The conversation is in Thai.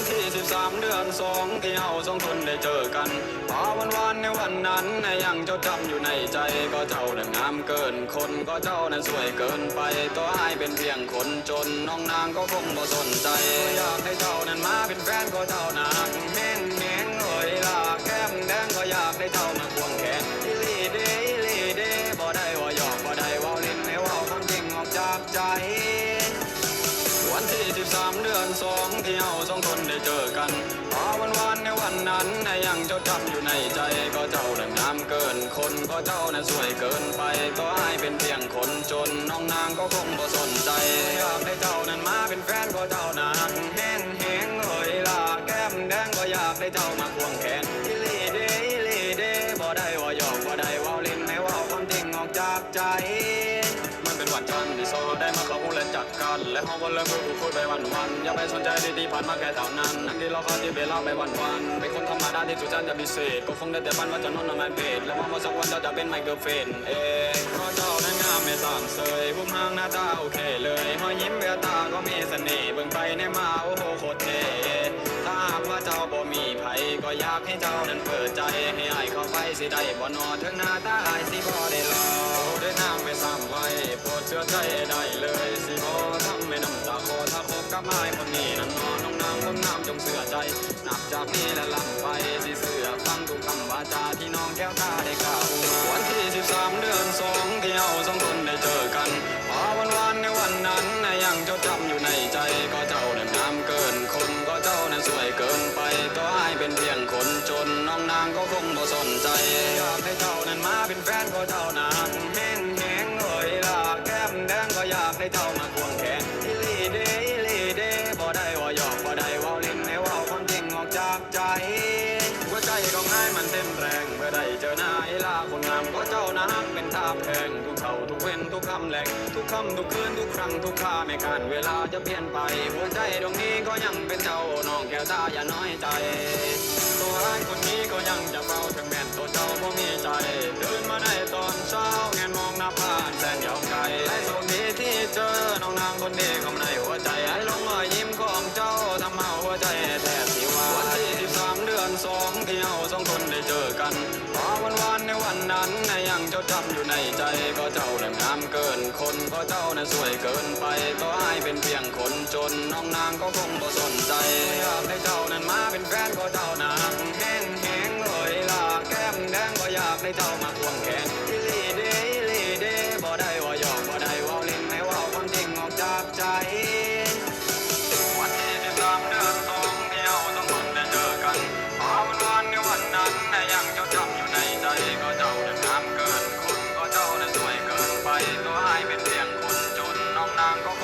วันที่ 13 เดือนสองที่เฮาสองคนได้เจอกันพาวันวานในวันนั้นยังเจ้าจำอยู่ในใจก็เจ้าน่ะงามเกินคนก็เจ้านั้นสวยเกินไปตัวให้เป็นเพียงคนจนน้องนางก็คงบ่สนใจอยากให้เจ้านั้นมาเป็นแฟนก็เจ้านาแห้งแห้งเอ่ยลาแก้มแดงก็อยากได้เจ้ามา สองที่เฮาสองคนได้เจอกันพอวันวานในวันนั้นนยังเจ้าจำอยู่ในใจก็เจ้าน่ะงามเกินคนก็เจ้าน่ะสวยเกินไปตัวอายเป็นเพียงคนจนน้องนางก็คงบ่สนใจอยากให้เจ้านั้นมาเป็นแฟนก็เจ้านาแห้งแห้งเอ่ยลาแก้มแดงก็อยากได้เจ้ามาควงแขนอีหลีเดอีหลีเดบ่ได้ว่าหยอกบ่ได้ว่าเล่นให้ว่าความจริงออกจากใจ มันเป็นวันจันทร์ที่โซ ได้มาเข้าคู่เล่นจัดกันและห้องก็เริ่มพูดคุยไปวันวันอย่าไปสนใจดีๆผ่านมาแค่เท่านั้นนั่งที่เราเข้าที่เวลาไปวันวันเป็นคนธรรมดาที่จุจันจะพิเศษก็คงได้แต่ฝันว่าจะนอนนอนมันเพจและหวังว่าสักวันเจ้าจะเป็นไมเคิลเฟนเองเพราะเจ้านั้นงามไม่สามเสยพุ่มหางหน้าตาโอเคเลยหอยยิ้มแววตาก็มีเสน่ห์เบิ่งไปในมาโอ้โหโคตรเท่ถ้าหากว่าเจ้าบ่มีไผก็อยากให้เจ้านั้นเปิดใจให้เสิได้บ่นอถึงหน้าตาอายสิบ่ได้รอด้วยน้ำไม่ซ้ำไว้โปรดเชื่อใจได้เลยสิบ่ทำให้น้ำตาคอถ้าคบกับอายคนนี้นั้นนอนน้องนางคนน้ำจงเสื่อใจนับจากนี้และลำไปสิเสื่อฟังทุกคำวาจาที่น้องแก้วตาได้กล่าววันที่13เดือนสองที่เฮาสองคนได้เจอกันพอวันวานในวันนั้นยังเจ้าจำอยู่ใน จนน้องนางก็คงบ่สนใจอยากให้เจ้านั้นมาเป็นแฟนก็เจ้านางแห้งแห้งเอ่ยลาแก้มแดงก็อยากให้เจ้ามาควงแขนอิลีเดอิลีเดบ่ได้ว่าหยอกบ่ได้ว่าเล่นให้ว่าความจริงออกจากใจ ใจของนายมันเต้นแรงเมื่อได้เจอหน้าไอ้ลาคนงามก็เจ้านะฮักเป็นทาแพงทุกเท่าทุกเว้นทุกคำแหลงทุกคำทุกคืนทุกครั้งทุกคาไม่การเวลาจะเปลี่ยนไปหัวใจดวงนี้ก็ยังเป็นเจ้าน้องแก้วตาอย่าน้อยใจ ตัวไอ้ายคนนี้ก็ยังจะเฝ้าถึงแม่นตัวเจ้าบ่มีใจตื่นมาในตอนเช้าแงนมองหน้าผานแสนยาวไกลไอ้โชคดีที่เจอน้องนางคนนี้ข้ามาในหัวใจไอ้ลงรอยยิ้มของเจ้าทำเอาหัวใจแทบ เจ้าจำอยู่ในใจก็เจ้านั้นงามเกินคนก็เจ้านั้นสวยเกินไป ก็อายเป็นเพียงคนจนน้องนางก็คงบ่สนใจอยากใด้เจ้านั้นมาเป็นแฟนก็เจ้านางแห้งแห้งเลยลาแก้มแดงก็อยากใด้เจ้ามาควงแขนอีลีเดอีลีเดบ่ได้ว่าหยอกบ่ได้ว่าเล่นไม่ว่าความจริงออกจากใจ Tango